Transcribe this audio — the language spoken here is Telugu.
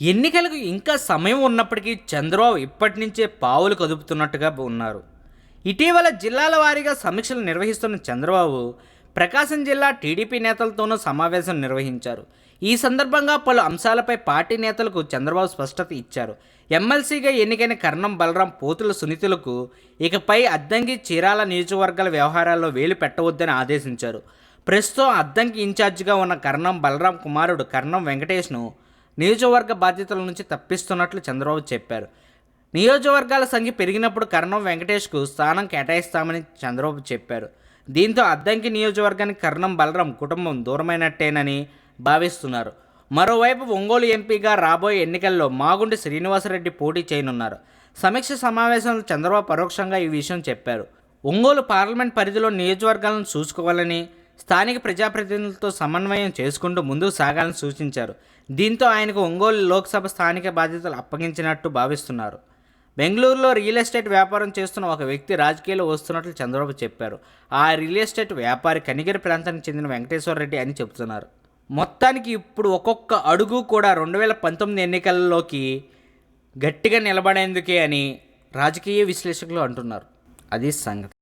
ఎన్నికలకు ఇంకా సమయం ఉన్నప్పటికీ చంద్రబాబు ఇప్పటి నుంచే పావులు కదుపుతున్నట్టుగా ఉన్నారు. ఇటీవల జిల్లాల వారీగా సమీక్షలు నిర్వహిస్తున్న చంద్రబాబు ప్రకాశం జిల్లా టీడీపీ నేతలతోనూ సమావేశం నిర్వహించారు. ఈ సందర్భంగా పలు అంశాలపై పార్టీ నేతలకు చంద్రబాబు స్పష్టత ఇచ్చారు. ఎమ్మెల్సీగా ఎన్నికైన కర్ణం బలరాం పోతుల సునీతులకు ఇకపై అద్దంకి చీరాల నియోజకవర్గాల వ్యవహారాల్లో వేలు పెట్టవద్దని ఆదేశించారు. ప్రస్తుతం అద్దంకి ఇన్ఛార్జిగా ఉన్న కర్ణం బలరాం కుమారుడు కర్ణం వెంకటేష్ను నియోజకవర్గ బాధ్యతల నుంచి తప్పిస్తున్నట్లు చంద్రబాబు చెప్పారు. నియోజకవర్గాల సంఖ్య పెరిగినప్పుడు కర్ణం వెంకటేష్కు స్థానం కేటాయిస్తామని చంద్రబాబు చెప్పారు. దీంతో అద్దంకి నియోజకవర్గానికి కర్ణం బలరాం కుటుంబం దూరమైనట్టేనని భావిస్తున్నారు. మరోవైపు ఒంగోలు ఎంపీగా రాబోయే ఎన్నికల్లో మాగుండి శ్రీనివాసరెడ్డి పోటీ చేయనున్నారు. సమీక్ష సమావేశంలో చంద్రబాబు పరోక్షంగా ఈ విషయం చెప్పారు. ఒంగోలు పార్లమెంట్ పరిధిలో నియోజకవర్గాలను చూసుకోవాలని స్థానిక ప్రజాప్రతినిధులతో సమన్వయం చేసుకుంటూ ముందుకు సాగాలని సూచించారు. దీంతో ఆయనకు ఒంగోలు లోక్సభ స్థానిక బాధ్యతలు అప్పగించినట్టు భావిస్తున్నారు. బెంగళూరులో రియల్ ఎస్టేట్ వ్యాపారం చేస్తున్న ఒక వ్యక్తి రాజకీయాల్లో వస్తున్నట్లు చంద్రబాబు చెప్పారు. ఆ రియల్ ఎస్టేట్ వ్యాపారి కనిగిరి ప్రాంతానికి చెందిన వెంకటేశ్వర రెడ్డి అని చెబుతున్నారు. మొత్తానికి ఇప్పుడు ఒక్కొక్క అడుగు కూడా రెండు వేల పంతొమ్మిది ఎన్నికల్లోకి గట్టిగా నిలబడేందుకే అని రాజకీయ విశ్లేషకులు అంటున్నారు. అది సంగతి.